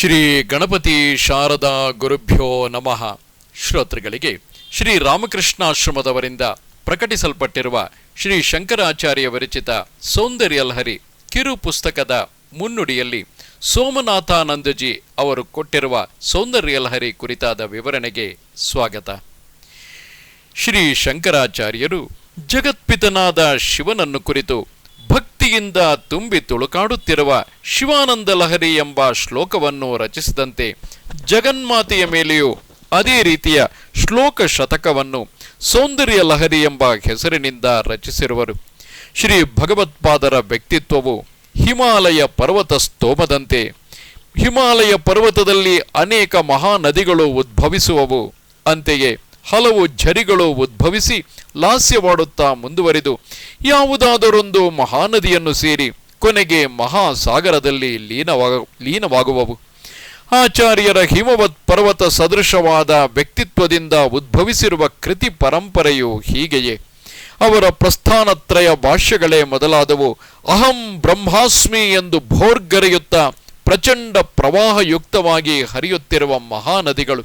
ಶ್ರೀ ಗಣಪತಿ ಶಾರದಾ ಗುರುಭ್ಯೋ ನಮಃ. ಶ್ರೋತೃಗಳಿಗೆ ಶ್ರೀ ರಾಮಕೃಷ್ಣಾಶ್ರಮದವರಿಂದ ಪ್ರಕಟಿಸಲ್ಪಟ್ಟಿರುವ ಶ್ರೀ ಶಂಕರಾಚಾರ್ಯ ವಿರಚಿತ ಸೌಂದರ್ಯ ಲಹರಿ ಕಿರು ಪುಸ್ತಕದ ಮುನ್ನುಡಿಯಲ್ಲಿ ಸೋಮನಾಥಾನಂದಜಿ ಅವರು ಕೊಟ್ಟಿರುವ ಸೌಂದರ್ಯ ಲಹರಿ ಕುರಿತಾದ ವಿವರಣೆಗೆ ಸ್ವಾಗತ. ಶ್ರೀ ಶಂಕರಾಚಾರ್ಯರು ಜಗತ್ಪಿತನಾದ ಶಿವನನ್ನು ಕುರಿತು ಭಕ್ತಿಯಿಂದ ತುಂಬಿ ತುಳುಕಾಡುತ್ತಿರುವ ಶಿವಾನಂದ ಲಹರಿ ಎಂಬ ಶ್ಲೋಕವನ್ನು ರಚಿಸಿದಂತೆ ಜಗನ್ಮಾತೆಯ ಮೇಲೆಯೂ ಅದೇ ರೀತಿಯ ಶ್ಲೋಕ ಶತಕವನ್ನು ಸೌಂದರ್ಯ ಲಹರಿ ಎಂಬ ಹೆಸರಿನಿಂದ ರಚಿಸಿರುವರು. ಶ್ರೀ ಭಗವತ್ಪಾದರ ವ್ಯಕ್ತಿತ್ವವು ಹಿಮಾಲಯ ಪರ್ವತ ಸ್ತೋಮದಂತೆ. ಹಿಮಾಲಯ ಪರ್ವತದಲ್ಲಿ ಅನೇಕ ಮಹಾನದಿಗಳು ಉದ್ಭವಿಸುವವು. ಅಂತೆಯೇ ಹಲವು ಝರಿಗಳು ಉದ್ಭವಿಸಿ ಲಾಸ್ಯವಾಡುತ್ತಾ ಮುಂದುವರಿದು. ಯಾವುದಾದರೊಂದು ಮಹಾನದಿಯನ್ನು ಸೇರಿ ಕೊನೆಗೆ ಮಹಾಸಾಗರದಲ್ಲಿ ಲೀನವಾಗ ಲೀನವಾಗುವವು. ಆಚಾರ್ಯರ ಹಿಮವತ್ ಪರ್ವತ ಸದೃಶವಾದ ವ್ಯಕ್ತಿತ್ವದಿಂದ ಉದ್ಭವಿಸಿರುವ ಕೃತಿ ಪರಂಪರೆಯು ಹೀಗೆಯೇ. ಅವರ ಪ್ರಸ್ಥಾನತ್ರಯ ಭಾಷ್ಯಗಳೇ ಮೊದಲಾದವು. ಅಹಂ ಬ್ರಹ್ಮಾಸ್ಮಿ ಎಂದು ಭೋರ್ಗರೆಯುತ್ತಾ ಪ್ರಚಂಡ ಪ್ರವಾಹಯುಕ್ತವಾಗಿ ಹರಿಯುತ್ತಿರುವ ಮಹಾನದಿಗಳು.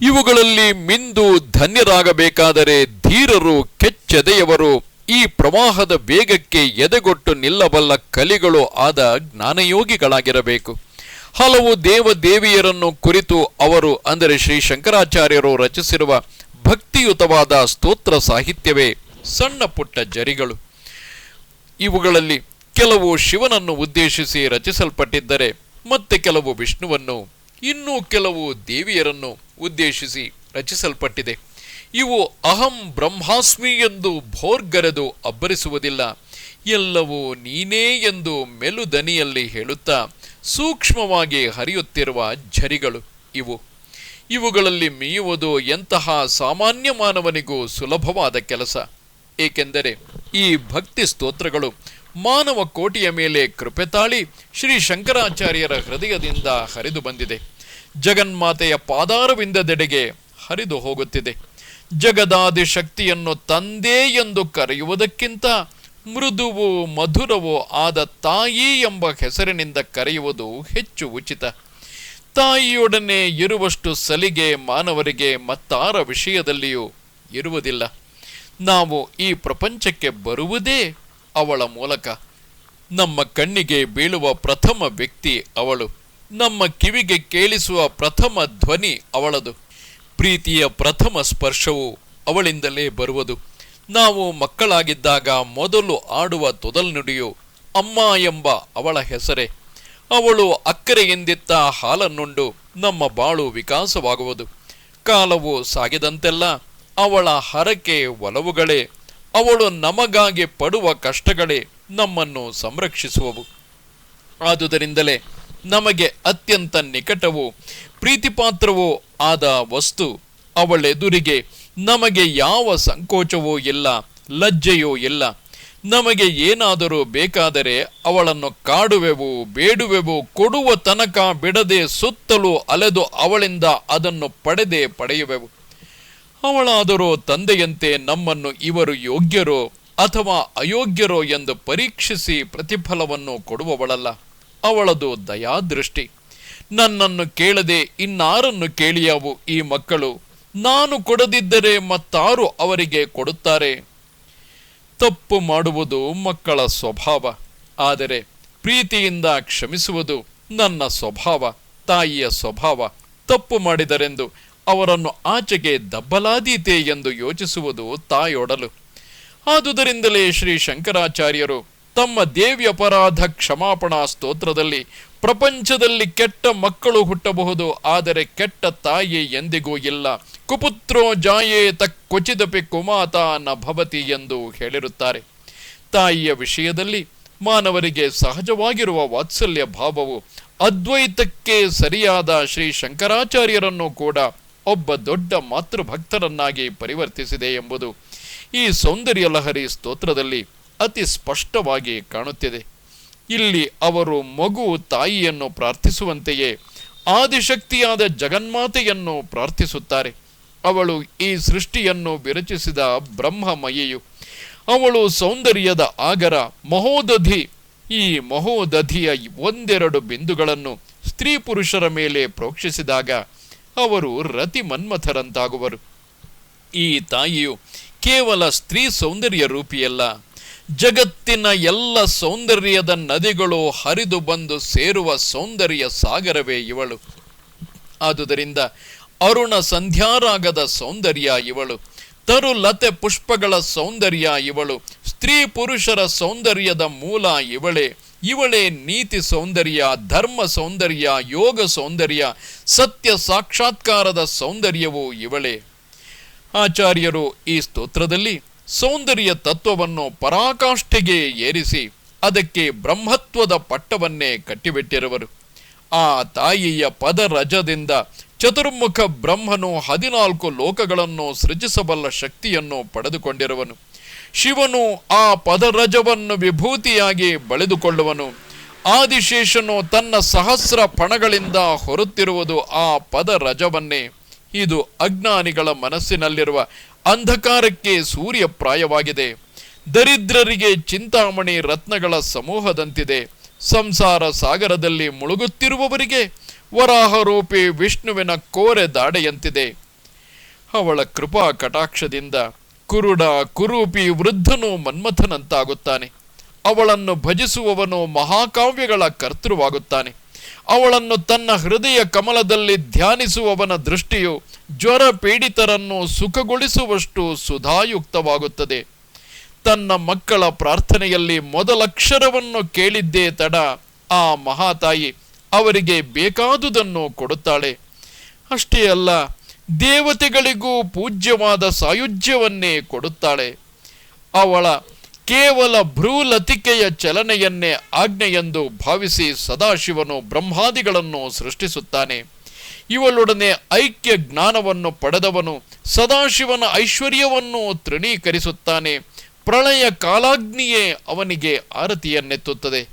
ಇವುಗಳಲ್ಲಿ ಮಿಂದು ಧನ್ಯರಾಗಬೇಕಾದರೆ ಧೀರರು, ಕೆಚ್ಚದೆಯವರು, ಈ ಪ್ರವಾಹದ ವೇಗಕ್ಕೆ ಎದೆಗೊಟ್ಟು ನಿಲ್ಲಬಲ್ಲ ಕಲಿಗಳು ಆದ ಜ್ಞಾನಯೋಗಿಗಳಾಗಿರಬೇಕು. ಹಲವು ದೇವ ದೇವಿಯರನ್ನು ಕುರಿತು ಅವರು, ಅಂದರೆ ಶ್ರೀ ಶಂಕರಾಚಾರ್ಯರು ರಚಿಸಿರುವ ಭಕ್ತಿಯುತವಾದ ಸ್ತೋತ್ರ ಸಾಹಿತ್ಯವೇ ಸಣ್ಣ ಪುಟ್ಟ ಜರಿಗಳು. ಇವುಗಳಲ್ಲಿ ಕೆಲವು ಶಿವನನ್ನು ಉದ್ದೇಶಿಸಿ ರಚಿಸಲ್ಪಟ್ಟಿದ್ದರೆ, ಮತ್ತೆ ಕೆಲವು ವಿಷ್ಣುವನ್ನು, ಇನ್ನೂ ಕೆಲವು ದೇವಿಯರನ್ನು ಉದ್ದೇಶಿಸಿ ರಚಿಸಲ್ಪಟ್ಟಿದೆ. ಇವು ಅಹಂ ಬ್ರಹ್ಮಾಸ್ಮಿ ಎಂದು ಭೋರ್ಗರೆದು ಅಬ್ಬರಿಸುವುದಿಲ್ಲ. ಎಲ್ಲವೂ ನೀನೇ ಎಂದು ಮೆಲುದನಿಯಲ್ಲಿ ಹೇಳುತ್ತಾ ಸೂಕ್ಷ್ಮವಾಗಿ ಹರಿಯುತ್ತಿರುವ ಝರಿಗಳು ಇವು. ಇವುಗಳಲ್ಲಿ ಮೀಯುವುದು ಎಂತಹ ಸಾಮಾನ್ಯ ಮಾನವನಿಗೂ ಸುಲಭವಾದ ಕೆಲಸ. ಏಕೆಂದರೆ ಈ ಭಕ್ತಿ ಸ್ತೋತ್ರಗಳು ಮಾನವ ಕೋಟಿಯ ಮೇಲೆ ಕೃಪೆ ತಾಳಿ ಶ್ರೀ ಶಂಕರಾಚಾರ್ಯರ ಹೃದಯದಿಂದ ಹರಿದು ಬಂದಿದೆ. ಜಗನ್ಮಾತೆಯ ಪಾದಾರವಿಂದದೆಡೆಗೆ ಹರಿದು ಹೋಗುತ್ತಿದೆ. ಜಗದಾದಿ ಶಕ್ತಿಯನ್ನು ತಂದೆ ಎಂದು ಕರೆಯುವುದಕ್ಕಿಂತ ಮೃದುವು ಮಧುರವೋ ಆದ ತಾಯಿ ಎಂಬ ಹೆಸರಿನಿಂದ ಕರೆಯುವುದು ಹೆಚ್ಚು ಉಚಿತ. ತಾಯಿಯೊಡನೆ ಇರುವಷ್ಟು ಸಲಿಗೆ ಮಾನವರಿಗೆ ಮತ್ತಾರ ವಿಷಯದಲ್ಲಿಯೂ ಇರುವುದಿಲ್ಲ. ನಾವು ಈ ಪ್ರಪಂಚಕ್ಕೆ ಬರುವುದೇ ಅವಳ ಮೂಲಕ. ನಮ್ಮ ಕಣ್ಣಿಗೆ ಬೀಳುವ ಪ್ರಥಮ ವ್ಯಕ್ತಿ ಅವಳು. ನಮ್ಮ ಕಿವಿಗೆ ಕೇಳಿಸುವ ಪ್ರಥಮ ಧ್ವನಿ ಅವಳದು. ಪ್ರೀತಿಯ ಪ್ರಥಮ ಸ್ಪರ್ಶವು ಅವಳಿಂದಲೇ ಬರುವುದು. ನಾವು ಮಕ್ಕಳಾಗಿದ್ದಾಗ ಮೊದಲು ಆಡುವ ತೊದಲ್ನುಡಿಯು ಅಮ್ಮ ಎಂಬ ಅವಳ ಹೆಸರೇ. ಅವಳು ಅಕ್ಕರೆಯಿಂದಿತ್ತ ಹಾಲನ್ನುಂಡು ನಮ್ಮ ಬಾಳು ವಿಕಾಸವಾಗುವುದು. ಕಾಲವು ಸಾಗಿದಂತೆಲ್ಲ ಅವಳ ಹರಕೆ ಒಲವುಗಳೇ. ಅವಳು ನಮಗಾಗಿ ಪಡುವ ಕಷ್ಟಗಳೇ ನಮ್ಮನ್ನು ಸಂರಕ್ಷಿಸುವವು. ಆದುದರಿಂದಲೇ ನಮಗೆ ಅತ್ಯಂತ ನಿಕಟವೂ, ಪ್ರೀತಿಪಾತ್ರವೂ ಆದ ವಸ್ತು ಅವಳೆದುರಿಗೆ ನಮಗೆ ಯಾವ ಸಂಕೋಚವೋ ಇಲ್ಲ, ಲಜ್ಜೆಯೋ ಇಲ್ಲ. ನಮಗೆ ಏನಾದರೂ ಬೇಕಾದರೆ ಅವಳನ್ನು ಕಾಡುವೆವು, ಬೇಡುವೆವು, ಕೊಡುವ ತನಕ ಬಿಡದೆ ಸುತ್ತಲೂ ಅಲೆದು ಅವಳಿಂದ ಅದನ್ನು ಪಡೆದೇ ಪಡೆಯುವೆವು. ಅವಳಾದರೂ ತಂದೆಯಂತೆ ನಮ್ಮನ್ನು ಇವರು ಯೋಗ್ಯರೋ ಅಥವಾ ಅಯೋಗ್ಯರೋ ಎಂದು ಪರೀಕ್ಷಿಸಿ ಪ್ರತಿಫಲವನ್ನು ಕೊಡುವವಳಲ್ಲ. ಅವಳದು ದಯಾದೃಷ್ಟಿ. ನನ್ನನ್ನು ಕೇಳದೆ ಇನ್ನಾರನ್ನು ಕೇಳಿಯಾವು ಈ ಮಕ್ಕಳು? ನಾನು ಕೊಡದಿದ್ದರೆ ಮತ್ತಾರು ಅವರಿಗೆ ಕೊಡುತ್ತಾರೆ? ತಪ್ಪು ಮಾಡುವುದು ಮಕ್ಕಳ ಸ್ವಭಾವ. ಆದರೆ ಪ್ರೀತಿಯಿಂದ ಕ್ಷಮಿಸುವುದು ನನ್ನ ಸ್ವಭಾವ, ತಾಯಿಯ ಸ್ವಭಾವ. ತಪ್ಪು ಮಾಡಿದರೆಂದು ಅವರನ್ನು ಆಚೆಗೆ ದಬ್ಬಲಾದೀತೆ ಎಂದು ಯೋಚಿಸುವುದು ತಾಯೊಡಲು. ಆದುದರಿಂದಲೇ ಶ್ರೀ ಶಂಕರಾಚಾರ್ಯರು ತಮ್ಮ ದೇವ್ಯಪರಾಧ ಕ್ಷಮಾಪಣಾ ಸ್ತೋತ್ರದಲ್ಲಿ ಪ್ರಪಂಚದಲ್ಲಿ ಕೆಟ್ಟ ಮಕ್ಕಳು ಹುಟ್ಟಬಹುದು, ಆದರೆ ಕೆಟ್ಟ ತಾಯಿ ಎಂದಿಗೂ ಇಲ್ಲ. ಕುಪುತ್ರೋ ಜಾಯೇತ ಕ್ವಚಿದಪಿ ಕುಮಾತ ನ ಭವತಿ ಎಂದು ಹೇಳಿರುತ್ತಾರೆ. ತಾಯಿಯ ವಿಷಯದಲ್ಲಿ ಮಾನವರಿಗೆ ಸಹಜವಾಗಿರುವ ವಾತ್ಸಲ್ಯ ಭಾವವು ಅದ್ವೈತಕ್ಕೆ ಸರಿಯಾದ ಶ್ರೀ ಶಂಕರಾಚಾರ್ಯರನ್ನು ಕೂಡ ಒಬ್ಬ ದೊಡ್ಡ ಮಾತೃಭಕ್ತರನ್ನಾಗಿ ಪರಿವರ್ತಿಸಿದೆ ಎಂಬುದು ಈ ಸೌಂದರ್ಯ ಲಹರಿ ಸ್ತೋತ್ರದಲ್ಲಿ ಅತಿ ಸ್ಪಷ್ಟವಾಗಿ ಕಾಣುತ್ತಿದೆ. ಇಲ್ಲಿ ಅವರು ಮಗು, ತಾಯಿಯನ್ನು ಪ್ರಾರ್ಥಿಸುವಂತೆಯೇ ಆದಿಶಕ್ತಿಯಾದ ಜಗನ್ಮಾತೆಯನ್ನು ಪ್ರಾರ್ಥಿಸುತ್ತಾರೆ. ಅವಳು ಈ ಸೃಷ್ಟಿಯನ್ನು ವಿರಚಿಸಿದ ಬ್ರಹ್ಮಮಯಿಯು. ಅವಳು ಸೌಂದರ್ಯದ ಆಗರ, ಮಹೋದಧಿ. ಈ ಮಹೋದಧಿಯ ಒಂದೆರಡು ಬಿಂದುಗಳನ್ನು ಸ್ತ್ರೀ ಪುರುಷರ ಮೇಲೆ ಪ್ರೋಕ್ಷಿಸಿದಾಗ ಅವರು ರತಿ ಮನ್ಮಥರಂತಾಗುವರು. ಈ ತಾಯಿಯು ಕೇವಲ ಸ್ತ್ರೀ ಸೌಂದರ್ಯ ರೂಪಿಯಲ್ಲ. ಜಗತ್ತಿನ ಎಲ್ಲ ಸೌಂದರ್ಯದ ನದಿಗಳು ಹರಿದು ಬಂದು ಸೇರುವ ಸೌಂದರ್ಯ ಸಾಗರವೇ ಇವಳು. ಆದುದರಿಂದ ಅರುಣ ಸಂಧ್ಯಾರಾಗದ ಸೌಂದರ್ಯ ಇವಳು. ತರು ಲತೆ ಪುಷ್ಪಗಳ ಸೌಂದರ್ಯ ಇವಳು. ಸ್ತ್ರೀ ಪುರುಷರ ಸೌಂದರ್ಯದ ಮೂಲ ಇವಳೇ. ಇವಳೇ ನೀತಿ ಸೌಂದರ್ಯ, ಧರ್ಮ ಸೌಂದರ್ಯ, ಯೋಗ ಸೌಂದರ್ಯ, ಸತ್ಯ ಸಾಕ್ಷಾತ್ಕಾರದ ಸೌಂದರ್ಯವೂ ಇವಳೇ. ಆಚಾರ್ಯರು ಈ ಸ್ತೋತ್ರದಲ್ಲಿ ಸೌಂದರ್ಯ ತತ್ವವನ್ನು ಪರಾಕಾಷ್ಠೆಗೆ ಏರಿಸಿ ಅದಕ್ಕೆ ಬ್ರಹ್ಮತ್ವದ ಪಟ್ಟವನ್ನೇ ಕಟ್ಟಿಬಿಟ್ಟಿರುವರು. ಆ ತಾಯಿಯ ಪದರಜದಿಂದ ಚತುರ್ಮುಖ ಬ್ರಹ್ಮನು ಹದಿನಾಲ್ಕು ಲೋಕಗಳನ್ನು ಸೃಜಿಸಬಲ್ಲ ಶಕ್ತಿಯನ್ನು ಪಡೆದುಕೊಂಡಿರುವನು. ಶಿವನು ಆ ಪದರಜವನ್ನು ವಿಭೂತಿಯಾಗಿ ಬಳೆದುಕೊಳ್ಳುವನು. ಆದಿಶೇಷನು ತನ್ನ ಸಹಸ್ರ ಪಣಗಳಿಂದ ಹೊರುತ್ತಿರುವುದು ಆ ಪದರಜವನ್ನೇ. ಇದು ಅಜ್ಞಾನಿಗಳ ಮನಸ್ಸಿನಲ್ಲಿರುವ ಅಂಧಕಾರಕ್ಕೆ ಸೂರ್ಯ ಪ್ರಾಯವಾಗಿದೆ ದರಿದ್ರರಿಗೆ ಚಿಂತಾಮಣಿ ರತ್ನಗಳ ಸಮೂಹದಂತಿದೆ. ಸಂಸಾರ ಸಾಗರದಲ್ಲಿ ಮುಳುಗುತ್ತಿರುವವರಿಗೆ ವರಾಹರೂಪಿ ವಿಷ್ಣುವಿನ ಕೋರೆ ದಾಡೆಯಂತಿದೆ. ಅವಳ ಕೃಪಾ ಕಟಾಕ್ಷದಿಂದ ಕುರುಡ ಕುರೂಪಿ ವೃದ್ಧನು ಮನ್ಮಥನಂತಾಗುತ್ತಾನೆ. ಅವಳನ್ನು ಭಜಿಸುವವನು ಮಹಾಕಾವ್ಯಗಳ ಕರ್ತೃವಾಗುತ್ತಾನೆ. ಅವಳನ್ನು ತನ್ನ ಹೃದಯ ಕಮಲದಲ್ಲಿ ಧ್ಯಾನಿಸುವವನ ದೃಷ್ಟಿಯು ಜ್ವರ ಪೀಡಿತರನ್ನು ಸುಖಗೊಳಿಸುವಷ್ಟು ಸುಧಾಯುಕ್ತವಾಗುತ್ತದೆ. ತನ್ನ ಮಕ್ಕಳ ಪ್ರಾರ್ಥನೆಯಲ್ಲಿ ಮೊದಲಕ್ಷರವನ್ನು ಕೇಳಿದ್ದೇ ತಡ ಆ ಮಹಾತಾಯಿ ಅವರಿಗೆ ಬೇಕಾದುದನ್ನು ಕೊಡುತ್ತಾಳೆ. ಅಷ್ಟೇ ಅಲ್ಲ, ದೇವತೆಗಳಿಗೂ ಪೂಜ್ಯವಾದ ಸಾಯುಜ್ಯವನ್ನೇ ಕೊಡುತ್ತಾಳೆ. ಅವಳ ಕೇವಲ ಭ್ರೂಲತಿಕೆಯ ಚಲನೆಯನ್ನೇ ಆಜ್ಞೆಯೆಂದು ಭಾವಿಸಿ ಸದಾಶಿವನು ಬ್ರಹ್ಮಾದಿಗಳನ್ನು ಸೃಷ್ಟಿಸುತ್ತಾನೆ. ಇವಳೊಡನೆ ಐಕ್ಯ ಜ್ಞಾನವನ್ನು ಪಡೆದವನು ಸದಾಶಿವನ ಐಶ್ವರ್ಯವನ್ನು ತೃಣೀಕರಿಸುತ್ತಾನೆ. ಪ್ರಳಯ ಕಾಲಾಗ್ನಿಯೇ ಅವನಿಗೆ ಆರತಿಯನ್ನೆತ್ತುತ್ತದೆ.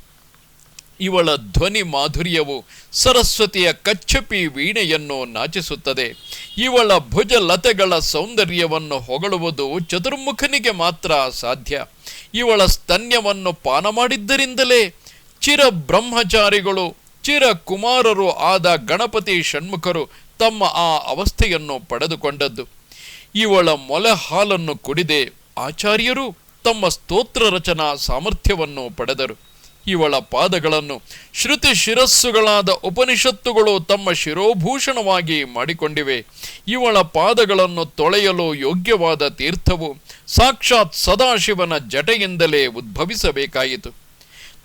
ಇವಳ ಧ್ವನಿ ಮಾಧುರ್ಯವು ಸರಸ್ವತಿಯ ಕಚ್ಚಪಿ ವೀಣೆಯನ್ನು ನಾಚಿಸುತ್ತದೆ. ಇವಳ ಭುಜ ಲತೆಗಳ ಸೌಂದರ್ಯವನ್ನು ಹೊಗಳುವುದು ಚತುರ್ಮುಖನಿಗೆ ಮಾತ್ರ ಸಾಧ್ಯ. ಇವಳ ಸ್ತನ್ಯವನ್ನು ಪಾನ ಮಾಡಿದ್ದರಿಂದಲೇ ಚಿರ ಬ್ರಹ್ಮಚಾರಿಗಳು ಚಿರ ಕುಮಾರರು ಆದ ಗಣಪತಿ ಷಣ್ಮುಖರು ತಮ್ಮ ಆ ಅವಸ್ಥೆಯನ್ನು ಪಡೆದುಕೊಂಡದ್ದು. ಇವಳ ಮೊಲೆ ಹಾಲನ್ನು ಕುಡಿದೆ ಆಚಾರ್ಯರು ತಮ್ಮ ಸ್ತೋತ್ರ ರಚನಾ ಸಾಮರ್ಥ್ಯವನ್ನು ಪಡೆದರು. ಇವಳ ಪಾದಗಳನ್ನು ಶ್ರುತಿ ಶಿರಸ್ಸುಗಳಾದ ಉಪನಿಷತ್ತುಗಳು ತಮ್ಮ ಶಿರೋಭೂಷಣವಾಗಿ ಮಾಡಿಕೊಂಡಿವೆ. ಇವಳ ಪಾದಗಳನ್ನು ತೊಳೆಯಲು ಯೋಗ್ಯವಾದ ತೀರ್ಥವು ಸಾಕ್ಷಾತ್ ಸದಾಶಿವನ ಜಟೆಯಿಂದಲೇ ಉದ್ಭವಿಸಬೇಕಾಯಿತು.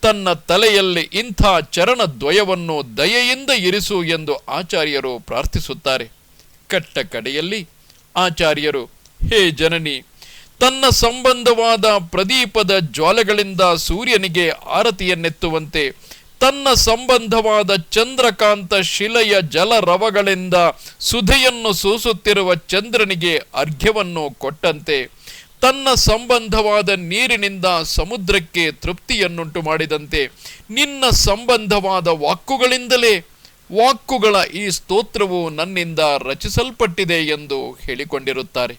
ತನ್ನ ತಲೆಯಲ್ಲಿ ಇಂಥ ಚರಣ ದ್ವಯವನ್ನು ದಯೆಯಿಂದ ಇರಿಸು ಎಂದು ಆಚಾರ್ಯರು ಪ್ರಾರ್ಥಿಸುತ್ತಾರೆ. ಕಟ್ಟ ಕಡೆಯಲ್ಲಿ ಆಚಾರ್ಯರು, ಹೇ ಜನನಿ, ತನ್ನ ಸಂಬಂಧವಾದ ಪ್ರದೀಪದ ಜ್ವಾಲೆಗಳಿಂದ ಸೂರ್ಯನಿಗೆ ಆರತಿಯನ್ನೆತ್ತುವಂತೆ, ತನ್ನ ಸಂಬಂಧವಾದ ಚಂದ್ರಕಾಂತ ಶಿಲೆಯ ಜಲರವಗಳಿಂದ ಸುಧೆಯನ್ನು ಸೂಸುತ್ತಿರುವ ಚಂದ್ರನಿಗೆ ಅರ್ಘ್ಯವನ್ನು ಕೊಟ್ಟಂತೆ ತನ್ನ ಸಂಬಂಧವಾದ ನೀರಿನಿಂದ ಸಮುದ್ರಕ್ಕೆ ತೃಪ್ತಿಯನ್ನುಂಟು ಮಾಡಿದಂತೆ ನಿನ್ನ ಸಂಬಂಧವಾದ ವಾಕ್ಕುಗಳಿಂದಲೇ ವಾಕ್ಕುಗಳ ಈ ಸ್ತೋತ್ರವು ನನ್ನಿಂದ ರಚಿಸಲ್ಪಟ್ಟಿದೆ ಎಂದು ಹೇಳಿಕೊಂಡಿರುತ್ತಾರೆ.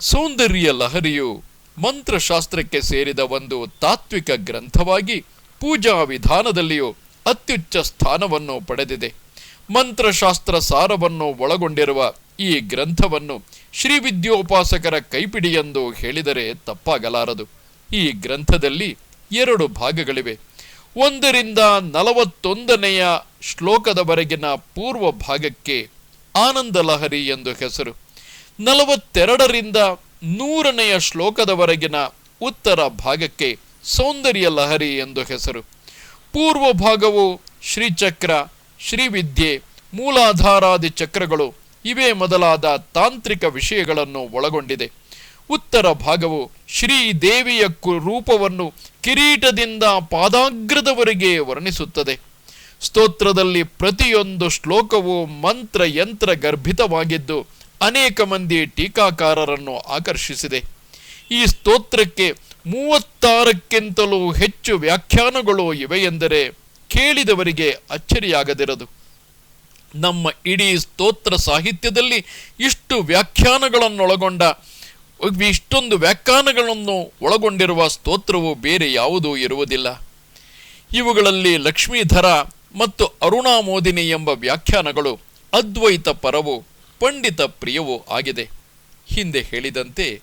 ಸೌಂದರ್ಯ ಲಹರಿಯು ಮಂತ್ರಶಾಸ್ತ್ರಕ್ಕೆ ಸೇರಿದ ಒಂದು ತಾತ್ವಿಕ ಗ್ರಂಥವಾಗಿ ಪೂಜಾ ವಿಧಾನದಲ್ಲಿಯೂ ಅತ್ಯುಚ್ಚ ಸ್ಥಾನವನ್ನು ಪಡೆದಿದೆ. ಮಂತ್ರಶಾಸ್ತ್ರ ಸಾರವನ್ನು ಒಳಗೊಂಡಿರುವ ಈ ಗ್ರಂಥವನ್ನು ಕೈಪಿಡಿ ಎಂದು ಹೇಳಿದರೆ ತಪ್ಪಾಗಲಾರದು. ಈ ಗ್ರಂಥದಲ್ಲಿ ಎರಡು ಭಾಗಗಳಿವೆ. ಒಂದರಿಂದ ನಲವತ್ತೊಂದನೆಯ ಶ್ಲೋಕದವರೆಗಿನ ಪೂರ್ವ ಭಾಗಕ್ಕೆ ಆನಂದ ಲಹರಿ ಎಂದು ಹೆಸರು. ನಲವತ್ತೆರಡರಿಂದ ನೂರನೆಯ ಶ್ಲೋಕದವರೆಗಿನ ಉತ್ತರ ಭಾಗಕ್ಕೆ ಸೌಂದರ್ಯ ಲಹರಿ ಎಂದು ಹೆಸರು. ಪೂರ್ವ ಭಾಗವು ಶ್ರೀಚಕ್ರ, ಶ್ರೀವಿದ್ಯೆ, ಮೂಲಾಧಾರಾದಿ ಚಕ್ರಗಳು ಇವೇ ಮೊದಲಾದ ತಾಂತ್ರಿಕ ವಿಷಯಗಳನ್ನು ಒಳಗೊಂಡಿದೆ. ಉತ್ತರ ಭಾಗವು ಶ್ರೀ ದೇವಿಯ ಕು- ರೂಪವನ್ನು ಕಿರೀಟದಿಂದ ಪಾದಾಗ್ರದವರೆಗೆ ವರ್ಣಿಸುತ್ತದೆ. ಸ್ತೋತ್ರದಲ್ಲಿ ಪ್ರತಿಯೊಂದು ಶ್ಲೋಕವು ಮಂತ್ರ ಯಂತ್ರ ಗರ್ಭಿತವಾಗಿದ್ದು ಅನೇಕ ಮಂದಿ ಟೀಕಾಕಾರರನ್ನು ಆಕರ್ಷಿಸಿದೆ. ಈ ಸ್ತೋತ್ರಕ್ಕೆ ಮೂವತ್ತಾರಕ್ಕಿಂತಲೂ ಹೆಚ್ಚು ವ್ಯಾಖ್ಯಾನಗಳು ಇವೆಯೆಂದರೆ ಕೇಳಿದವರಿಗೆ ಅಚ್ಚರಿಯಾಗದಿರದು. ನಮ್ಮ ಇಡೀ ಸ್ತೋತ್ರ ಸಾಹಿತ್ಯದಲ್ಲಿ ಇಷ್ಟು ವ್ಯಾಖ್ಯಾನಗಳನ್ನೊಳಗೊಂಡ ಇಷ್ಟೊಂದು ವ್ಯಾಖ್ಯಾನಗಳನ್ನು ಒಳಗೊಂಡಿರುವ ಸ್ತೋತ್ರವು ಬೇರೆ ಯಾವುದೂ ಇರುವುದಿಲ್ಲ. ಇವುಗಳಲ್ಲಿ ಲಕ್ಷ್ಮೀಧರ ಮತ್ತು ಅರುಣಾಮೋದಿನಿ ಎಂಬ ವ್ಯಾಖ್ಯಾನಗಳು ಅದ್ವೈತ ಪರವು ಪಂಡಿತ ಪ್ರಿಯವೂ ಆಗಿದೆ. ಹಿಂದೆ ಹೇಳಿದಂತೆ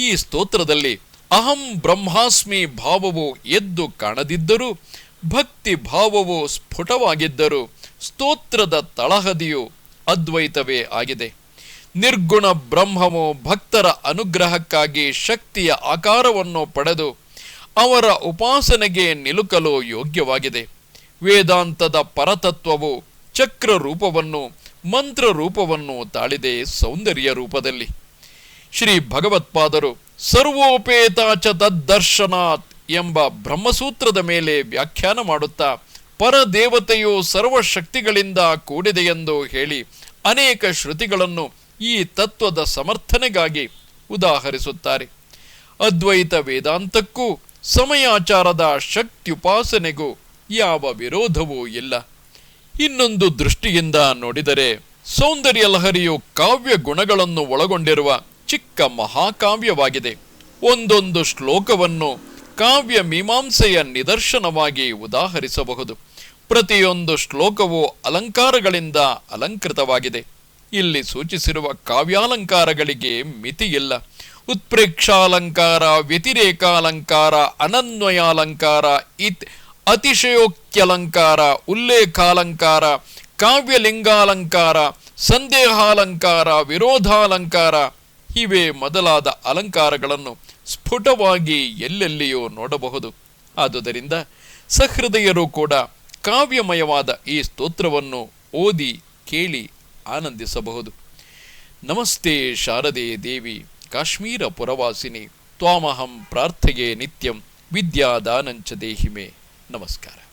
ಈ ಸ್ತೋತ್ರದಲ್ಲಿ ಅಹಂ ಬ್ರಹ್ಮಾಸ್ಮಿ ಭಾವವು ಎದ್ದು ಕಾಣದಿದ್ದರೂ ಭಕ್ತಿ ಭಾವವು ಸ್ಫುಟವಾಗಿದ್ದರೂ ಸ್ತೋತ್ರದ ತಳಹದಿಯು ಅದ್ವೈತವೇ ಆಗಿದೆ. ನಿರ್ಗುಣ ಬ್ರಹ್ಮವು ಭಕ್ತರ ಅನುಗ್ರಹಕ್ಕಾಗಿ ಶಕ್ತಿಯ ಆಕಾರವನ್ನು ಪಡೆದು ಅವರ ಉಪಾಸನೆಗೆ ನಿಲುಕಲು ಯೋಗ್ಯವಾಗಿದೆ. ವೇದಾಂತದ ಪರತತ್ವವು ಚಕ್ರ ರೂಪವನ್ನು ಮಂತ್ರ ರೂಪವನ್ನು ತಾಳಿದೆ ಸೌಂದರ್ಯ ರೂಪದಲ್ಲಿ. ಶ್ರೀ ಭಗವತ್ಪಾದರು ಸರ್ವೋಪೇತಾಚ ತದ್ದರ್ಶನಾತ್ ಎಂಬ ಬ್ರಹ್ಮಸೂತ್ರದ ಮೇಲೆ ವ್ಯಾಖ್ಯಾನ ಮಾಡುತ್ತಾ ಪರದೇವತೆಯು ಸರ್ವಶಕ್ತಿಗಳಿಂದ ಕೂಡಿದೆಯೆಂದು ಹೇಳಿ ಅನೇಕ ಶ್ರುತಿಗಳನ್ನು ಈ ತತ್ವದ ಸಮರ್ಥನೆಗಾಗಿ ಉದಾಹರಿಸುತ್ತಾರೆ. ಅದ್ವೈತ ವೇದಾಂತಕ್ಕೂ ಸಮಯಾಚಾರದ ಶಕ್ತ್ಯುಪಾಸನೆಗೂ ಯಾವ ವಿರೋಧವೂ ಇಲ್ಲ. ಇನ್ನೊಂದು ದೃಷ್ಟಿಯಿಂದ ನೋಡಿದರೆ ಸೌಂದರ್ಯ ಲಹರಿಯು ಕಾವ್ಯ ಗುಣಗಳನ್ನು ಒಳಗೊಂಡಿರುವ ಚಿಕ್ಕ ಮಹಾಕಾವ್ಯವಾಗಿದೆ. ಒಂದೊಂದು ಶ್ಲೋಕವನ್ನು ಕಾವ್ಯ ಮೀಮಾಂಸೆಯ ನಿದರ್ಶನವಾಗಿ ಉದಾಹರಿಸಬಹುದು. ಪ್ರತಿಯೊಂದು ಶ್ಲೋಕವು ಅಲಂಕಾರಗಳಿಂದ ಅಲಂಕೃತವಾಗಿದೆ. ಇಲ್ಲಿ ಸೂಚಿಸಿರುವ ಕಾವ್ಯಾಲಂಕಾರಗಳಿಗೆ ಮಿತಿಯಿಲ್ಲ. ಉತ್ಪ್ರೇಕ್ಷಾಲಂಕಾರ, ವ್ಯತಿರೇಕಾಲಂಕಾರ, ಅನನ್ವಯಾಲಂಕಾರ, ಇತ್ ಅತಿಶಯೋಕ್ತ್ಯಲಂಕಾರ, ಉಲ್ಲೇಖಾಲಂಕಾರ, ಕಾವ್ಯಲಿಂಗಾಲಂಕಾರ, ಸಂದೇಹಾಲಂಕಾರ, ವಿರೋಧಾಲಂಕಾರ ಇವೇ ಮೊದಲಾದ ಅಲಂಕಾರಗಳನ್ನು ಸ್ಫುಟವಾಗಿ ಎಲ್ಲೆಲ್ಲಿಯೂ ನೋಡಬಹುದು. ಆದುದರಿಂದ ಸಹೃದಯರು ಕೂಡ ಕಾವ್ಯಮಯವಾದ ಈ ಸ್ತೋತ್ರವನ್ನು ಓದಿ ಕೇಳಿ ಆನಂದಿಸಬಹುದು. ನಮಸ್ತೆ ಶಾರದೆ ದೇವಿ, ಕಾಶ್ಮೀರ ಪುರವಾಸಿನಿ, ತ್ವಾಮಹಂ ಪ್ರಾರ್ಥೆಯೇ ನಿತ್ಯಂ, ವಿದ್ಯಾದಾನಂಚ ದೇಹಿಮೆ. ನಮಸ್ಕಾರ.